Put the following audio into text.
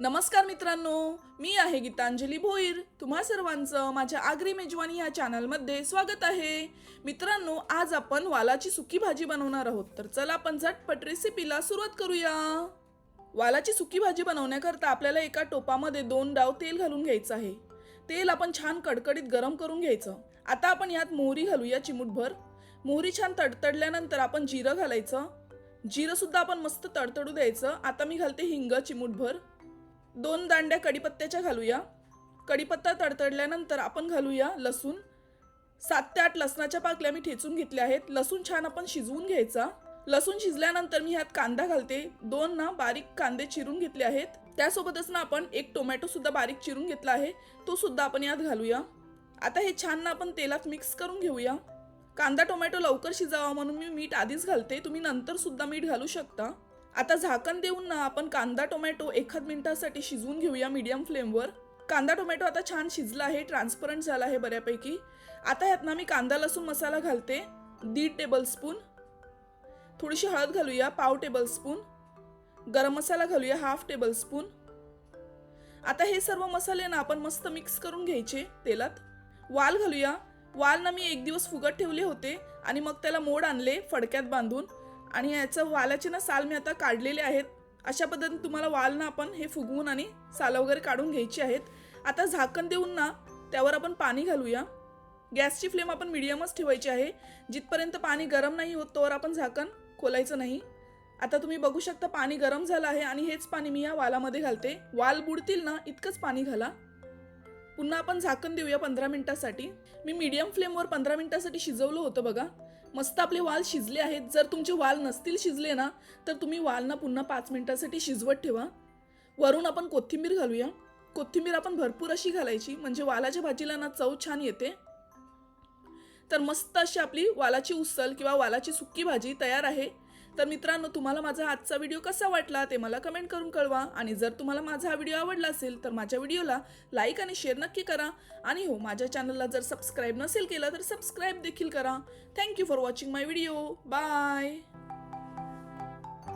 नमस्कार मित्रांनो मी आहे गीतांजली भोईर. तुम्हा सर्वांचं माझ्या आगरी मेजवानी ह्या चॅनलमध्ये स्वागत आहे. मित्रांनो आज आपण वालाची सुकी भाजी बनवणार आहोत. तर चला आपण झटपट रेसिपीला सुरुवात करूया. वालाची सुकी भाजी बनवण्याकरता आपल्याला एका टोपामध्ये दोन डाव तेल घालून घ्यायचं आहे. तेल आपण छान कडकडीत गरम करून घ्यायचं. आता आपण यात मोहरी घालूया चिमूटभर. मोहरी छान तडतडल्यानंतर आपण जिरं घालायचं. जिरंसुद्धा आपण मस्त तडतडू द्यायचं. आता मी घालते हिंग चिमूटभर. दोन दांड्या कढीपत्त्याच्या घालूया. कडीपत्ता तडतडल्यानंतर आपण घालूया लसूण. सात ते आठ लसणाच्या पाकल्या मी ठेचून घेतल्या आहेत. लसूण छान आपण शिजवून घ्यायचा. लसूण शिजल्यानंतर मी ह्यात कांदा घालते. दोन ना बारीक कांदे चिरून घेतले आहेत. त्यासोबतच ना आपण एक टोमॅटो सुद्धा बारीक चिरून घेतला आहे. तो सुद्धा आपण यात घालूया. आता हे छान ना आपण तेलात मिक्स करून घेऊया. कांदा टोमॅटो लवकर शिजावा म्हणून मी मीठ आधीच घालते. तुम्ही नंतर सुद्धा मीठ घालू शकता. आता झाकण देऊन ना आपण कांदा टोमॅटो एखाद मिनिटासाठी शिजवून घेऊया मीडियम फ्लेमवर कांदा टोमॅटो आता छान शिजला आहे ट्रान्सपरंट झाला आहे बऱ्यापैकी. आता ह्यात ना मी कांदा लसूण मसाला घालते. दीड टेबल स्पून थोडीशी हळद घालूया पाव टेबल स्पून गरम मसाला घालूया हाफ टेबल स्पून आता हे सर्व मसाले ना आपण मस्त मिक्स करून घ्यायचे तेलात. वाल घालूया. वाल ना मी एक दिवस फुगत ठेवले होते आणि मग त्याला मोड आणले फडक्यात बांधून. आणि याचं वालाचे ना साल मी आता काढलेले आहेत. अशा पद्धतीने तुम्हाला वाल ना आपण हे फुगवून आणि साल वगैरे काढून घ्यायची आहेत. आता झाकण देऊन ना त्यावर आपण पाणी घालूया. गॅसची फ्लेम आपण मिडियमच ठेवायची आहे. जिथपर्यंत पाणी गरम नाही होत तोवर आपण झाकण खोलायचं नाही. आता तुम्ही बघू शकता पाणी गरम झालं आहे आणि हेच पाणी मी या वालामध्ये घालते. वाल बुडतील ना इतकंच पाणी घाला. पुन्हा आपण झाकण देऊया पंधरा मिनिटासाठी. मी मीडियम फ्लेमवर पंधरा मिनिटासाठी शिजवलं होतं बघा. मस्त आपले वाल शिजले आहेत. जर तुमचे वाल नसतील शिजले ना तर तुम्ही वालना पुन्हा पाच मिनिटासाठी शिजवत ठेवा. वरून आपण कोथिंबीर घालूया. कोथिंबीर आपण भरपूर अशी घालायची म्हणजे वालाच्या भाजीला ना चव छान येते. तर मस्त अशी आपली वालाची उसल किंवा वालाची सुक्की भाजी तयार आहे. तर मित्रांनो तुम्हाला माझा आजचा व्हिडिओ कसा वाटला ते मला कमेंट करून कळवा. आणि जर तुम्हाला माझा हा व्हिडिओ आवडला असेल तर माझ्या व्हिडिओला लाईक आणि शेअर नक्की करा. आणि हो माझ्या चॅनलला जर सबस्क्राईब नसेल केलं तर सबस्क्राईब देखील करा. Thank you for watching my video bye